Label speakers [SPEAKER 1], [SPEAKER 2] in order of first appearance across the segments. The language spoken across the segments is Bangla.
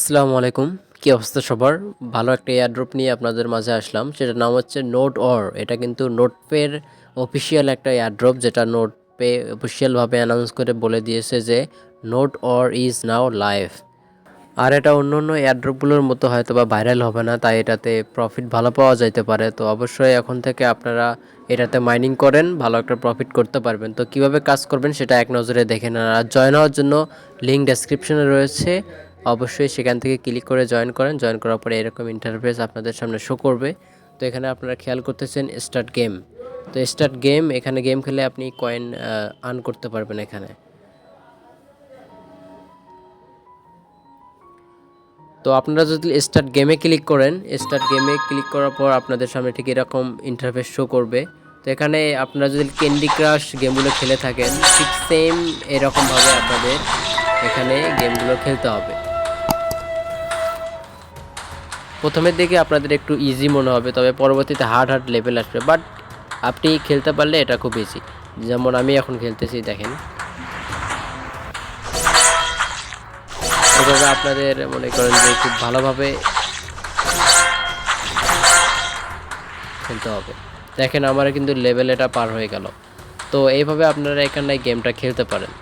[SPEAKER 1] আসসালামু আলাইকুম। কী অবস্থা সবার? ভালো একটা এয়ারড্রপ নিয়ে আপনাদের মাঝে আসলাম। সেটার নাম হচ্ছে নোট অর এটা কিন্তু নোটপের অফিসিয়াল একটা এয়ারড্রপ যেটা নোট পে অফিসিয়ালভাবে অ্যানাউন্স করে বলে দিয়েছে যে not or is now live আর এটা অন্য অন্য এয়ারড্রপগুলোর মতো হয়তো বা ভাইরাল হবে না, তাই এটাতে প্রফিট ভালো পাওয়া যাইতে পারে। তো অবশ্যই এখন থেকে আপনারা এটাতে মাইনিং করেন, ভালো একটা প্রফিট করতে পারবেন। তো কীভাবে কাজ করবেন সেটা এক নজরে দেখে নেন। আর জয়েন হওয়ার জন্য লিঙ্ক ডেসক্রিপশনে রয়েছে। অবশ্যই সেখান থেকে ক্লিক করে জয়েন করেন। জয়েন করার পরে এরকম ইন্টারফেস আপনাদের সামনে শো করবে। তো এখানে আপনারা খেয়াল করতেছেন স্টার্ট গেম তো স্টার্ট গেম এখানে গেম খেলে আপনি কয়েন আর্ন করতে পারবেন এখানে। তো আপনারা যদি স্টার্ট গেমে ক্লিক করেন স্টার্ট গেমে ক্লিক করার পর আপনাদের সামনে ঠিক এরকম ইন্টারফেস শো করবে। তো এখানে আপনারা যদি ক্যান্ডি ক্রাশ গেমগুলো খেলে থাকেন, ঠিক সেম এরকমভাবে আপনাদের এখানে গেমগুলো খেলতে হবে। প্রথমের দিকে আপনাদের একটু ইজি মনে হবে, তবে পরবর্তীতে হার্ড হার্ড লেভেল আসবে। বাট আপনি খেলতে পারলে এটা খুব ইজি যেমন আমি এখন খেলতেছি, দেখেন। এভাবে আপনাদের মনে করেন যে খুব ভালোভাবে খেলতে হবে। দেখেন আমার কিন্তু লেভেল এটা পার হয়ে গেল। তো এইভাবে আপনারা এখানে গেমটা খেলতে পারেন।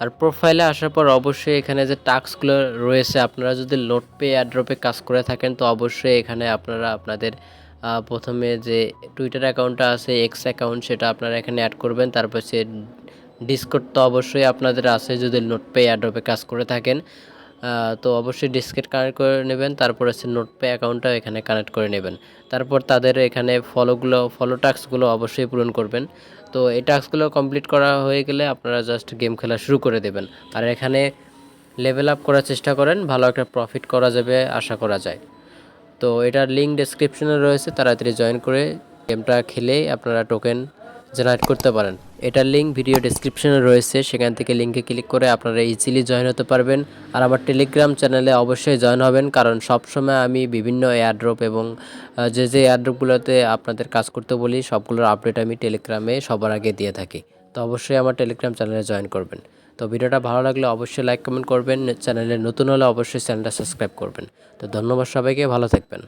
[SPEAKER 1] আর প্রোফাইলে আসার পর অবশ্যই এখানে যে টাস্কগুলো রয়েছে, আপনারা যদি লোড পে অ্যাড্রপে কাজ করে থাকেন, তো অবশ্যই এখানে আপনারা আপনাদের প্রথমে যে টুইটার অ্যাকাউন্টটা আছে এক্স অ্যাকাউন্ট সেটা আপনারা এখানে অ্যাড করবেন। তারপর সে ডিসকোড তো অবশ্যই আপনাদের আছে, যদি নোট পে অ্যাড্রপে কাজ করে থাকেন। তো অবশ্যই ডিসকেট কানেক্ট করে নেবেন, তারপর হচ্ছে নোট পে অ্যাকাউন্টটাও এখানে কানেক্ট করে নেবেন। তারপর তাদের এখানে ফলোগুলো ফলো টাস্কগুলো অবশ্যই পূরণ করবেন। তো এই টাস্কগুলো কমপ্লিট করা হয়ে গেলে আপনারা জাস্ট গেম খেলা শুরু করে দেবেন। আর এখানে লেভেল আপ করার চেষ্টা করেন, ভালো একটা প্রফিট করা যাবে আশা করা যায়। তো এটার লিঙ্ক ডেসক্রিপশনে রয়েছে, তাড়াতাড়ি জয়েন করে গেমটা খেলেই আপনারা টোকেন জেনারেট করতে পারেন। এটার লিঙ্ক ভিডিও ডেসক্রিপশনে রয়েছে, সেখান থেকে লিঙ্কে ক্লিক করে আপনারা ইজিলি জয়েন হতে পারবেন। আর আমার টেলিগ্রাম চ্যানেলে অবশ্যই জয়েন হবেন, কারণ সবসময় আমি বিভিন্ন এয়ারড্রপ এবং যে যে এয়ারড্রপগুলোতে আপনাদের কাজ করতে বলি, সবগুলোর আপডেট আমি টেলিগ্রামে সবার আগে দিয়ে থাকি। তো অবশ্যই আমার টেলিগ্রাম চ্যানেলে জয়েন করবেন। তো ভিডিওটা ভালো লাগলে অবশ্যই লাইক কমেন্ট করবেন। চ্যানেলে নতুন হলে অবশ্যই চ্যানেলটা সাবস্ক্রাইব করবেন। তো ধন্যবাদ সবাইকে, ভালো থাকবেন।